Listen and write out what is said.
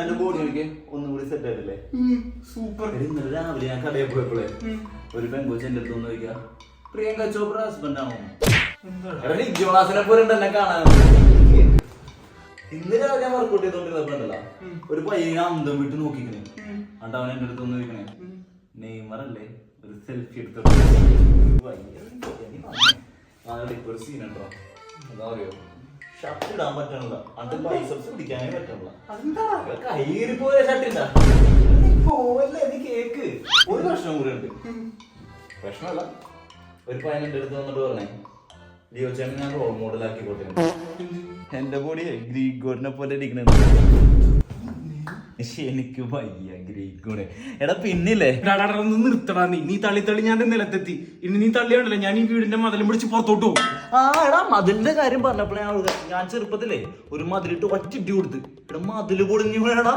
എന്റെ ബോഡി എനിക്ക് ഒന്നും കൂടി സെറ്റ് ആയിട്ടില്ലേ? സൂപ്പർ. ഇന്നലെ രാവിലെ ഞാൻ കടയിൽ പോയപ്പോഴേ ഒരു പെൺകൊച്ച് എന്റെ അടുത്ത് ഒന്ന് ചോദിക്കാം പ്രിയങ്ക ചോപ്ര ഹസ്ബൻഡ് ആണോ? ജോണാസിനെ പോലെ ഉണ്ട് കാണാൻ. ഇന്ന് രാവിലെ ഞാൻ വർക്കൗട്ട് ചെയ്തോണ്ടിരുന്നപ്പോണ്ടല്ലോ ഒരു പയ്യൻ അന്തം വിട്ട് നോക്കിക്കണേ. അണ്ട് അവൻ എന്റെ അടുത്ത് ഒന്ന് ചോദിക്കണേ നെയ്മർ അല്ലേ? ഒരു സെൽഫി എടുത്തോ ഒരു സീൻ ഉണ്ടോ? എന്താ പറയോ ഷർട്ട് ഇടാൻ പറ്റണില്ല അണ്ട് ബൈസപ്സ് പിടിക്കാനേ പറ്റണില്ല. കയ്യിൽ പോയ ഷർട്ട് നീ പോവല്ലേ? കേക്ക്. ഒരു പ്രശ്നം കൂടെ ഉണ്ട്. പ്രശ്നമല്ല. ഒരു പയ്യൻ എന്റെ അടുത്ത് വന്നിട്ട് പറഞ്ഞേ. ലിയോ ചേട്ടൻ ഞാൻ റോൾ മോഡലാക്കി കൊടുത്തിരുന്നു എന്റെ ബോഡിയെ ഗ്രീക്ക് ഗോഡിനെ പോലെ ഇരിക്കണുണ്ട് പക്ഷെ എനിക്ക് വയ്യ ഗ്രീക്ക് ഗോഡ് എടാ പിന്നില്ലേ ഒന്ന് നിർത്തടാ നീ. നീ തള്ളി തള്ളി ഞാൻ നിലത്തെത്തി. ഇനി നീ തള്ളിയാണല്ലോ ഞാൻ ഈ വീടിന്റെ മതിലും പിടിച്ച് പുറത്തോട്ട് പോകും. ആ എടാ മതിലിന്റെ കാര്യം പറഞ്ഞപ്പോഴേ ഞാൻ ഓർക്കുക. ഞാൻ ചെറുപ്പത്തിലേ ഒരു മതിലിട്ട് ഒറ്റിട്ട് കൊടുത്ത്. എടാ മതിൽ പൊളിഞ്ഞു വേണടാ